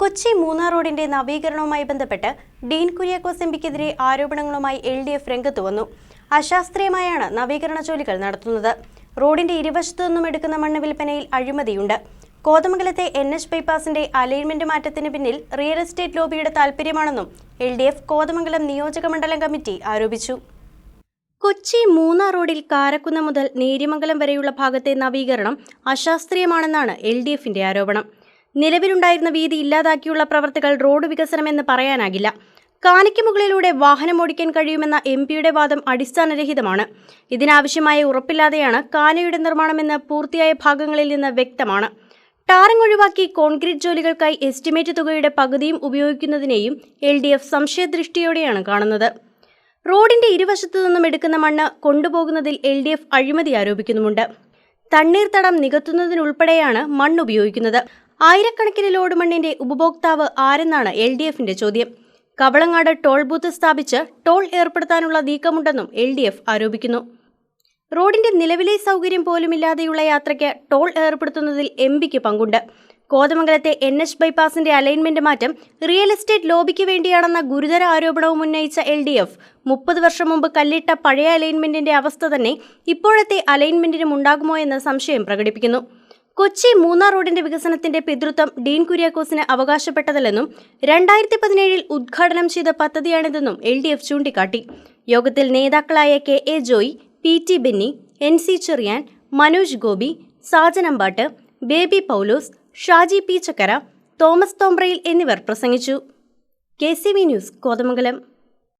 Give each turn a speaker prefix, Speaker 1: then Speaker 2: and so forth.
Speaker 1: കൊച്ചി മൂന്നാർ റോഡിന്റെ നവീകരണവുമായി ബന്ധപ്പെട്ട് ഡീൻ കുര്യാക്കോസ് എംപിക്കെതിരെ ആരോപണങ്ങളുമായി എൽ ഡി എഫ് രംഗത്ത് വന്നു. അശാസ്ത്രീയമായാണ് നവീകരണ ജോലികൾ നടത്തുന്നത്. റോഡിന്റെ ഇരുവശത്തു നിന്നും എടുക്കുന്ന മണ്ണ് വിൽപ്പനയിൽ അഴിമതിയുണ്ട്. കോതമംഗലത്തെ എൻ എച്ച് ബൈപ്പാസിന്റെ അലൈൻമെന്റ് മാറ്റത്തിന് പിന്നിൽ റിയൽ എസ്റ്റേറ്റ് ലോബിയുടെ താൽപര്യമാണെന്നും എൽ ഡി എഫ് കോതമംഗലം നിയോജക മണ്ഡലം കമ്മിറ്റി ആരോപിച്ചു. കൊച്ചി മൂന്നാർ റോഡിൽ കാരക്കുന്ന മുതൽ നേര്യമംഗലം വരെയുള്ള ഭാഗത്തെ നവീകരണം അശാസ്ത്രീയമാണെന്നാണ് എൽ ഡി എഫിന്റെ ആരോപണം. നിലവിലുണ്ടായിരുന്ന വീതി ഇല്ലാതാക്കിയുള്ള പ്രവർത്തികൾ റോഡ് വികസനമെന്ന് പറയാനാകില്ല. കാനയ്ക്ക് മുകളിലൂടെ വാഹനമോടിക്കാൻ കഴിയുമെന്ന എം പിയുടെ വാദം അടിസ്ഥാനരഹിതമാണ്. ഇതിനാവശ്യമായ ഉറപ്പില്ലാതെയാണ് കാനയുടെ നിർമ്മാണമെന്ന് പൂർത്തിയായ ഭാഗങ്ങളിൽ നിന്ന് വ്യക്തമാണ്. ടാറിംഗ് ഒഴിവാക്കി കോൺക്രീറ്റ് ജോലികൾക്കായി എസ്റ്റിമേറ്റ് തുകയുടെ പകുതിയും ഉപയോഗിക്കുന്നതിനെയും എൽ ഡി എഫ് സംശയദൃഷ്ടിയോടെയാണ് കാണുന്നത്. റോഡിന്റെ ഇരുവശത്തു നിന്നും എടുക്കുന്ന മണ്ണ് കൊണ്ടുപോകുന്നതിൽ എൽ ഡി എഫ് അഴിമതി ആരോപിക്കുന്നുമുണ്ട്. തണ്ണീർത്തടം നികത്തുന്നതിനുൾപ്പെടെയാണ് മണ്ണ് ഉപയോഗിക്കുന്നത്. ആയിരക്കണക്കിന് ലോഡ് മണ്ണിന്റെ ഉപഭോക്താവ് ആരെന്നാണ് എൽ ഡി എഫിന്റെ ചോദ്യം. കവളങ്ങാട് ടോൾ ബൂത്ത് സ്ഥാപിച്ച് ടോൾ ഏർപ്പെടുത്താനുള്ള നീക്കമുണ്ടെന്നും എൽ ഡി എഫ് ആരോപിക്കുന്നു. റോഡിന്റെ നിലവിലെ സൗകര്യം പോലുമില്ലാതെയുള്ള യാത്രയ്ക്ക് ടോൾ ഏർപ്പെടുത്തുന്നതിൽ എം പിക്ക് പങ്കുണ്ട്. കോതമംഗലത്തെ എൻ എച്ച് ബൈപ്പാസിന്റെ അലൈൻമെന്റ് മാറ്റം റിയൽ എസ്റ്റേറ്റ് ലോബിക്ക് വേണ്ടിയാണെന്ന ഗുരുതര ആരോപണവും ഉന്നയിച്ച എൽ ഡി എഫ് മുപ്പത് വർഷം മുമ്പ് കല്ലിട്ട പഴയ അലൈൻമെന്റിന്റെ അവസ്ഥ തന്നെ ഇപ്പോഴത്തെ അലൈൻമെന്റിനും ഉണ്ടാകുമോ എന്ന സംശയം പ്രകടിപ്പിക്കുന്നു. കൊച്ചി മൂന്നാർ റോഡിന്റെ വികസനത്തിന്റെ പിതൃത്വം ഡീൻ കുര്യാക്കോസിന് അവകാശപ്പെട്ടതല്ലെന്നും രണ്ടായിരത്തി പതിനേഴിൽ ഉദ്ഘാടനം ചെയ്ത പദ്ധതിയാണിതെന്നും എൽ ഡി എഫ് ചൂണ്ടിക്കാട്ടി. യോഗത്തിൽ നേതാക്കളായ K A Joy P T Benny N C Cherian Manoj Gopi Sajanampattu Baby Paulose Shaji P Chakkara Thomas Thomprayil എന്നിവർ പ്രസംഗിച്ചു. K C V news Kothamangalam.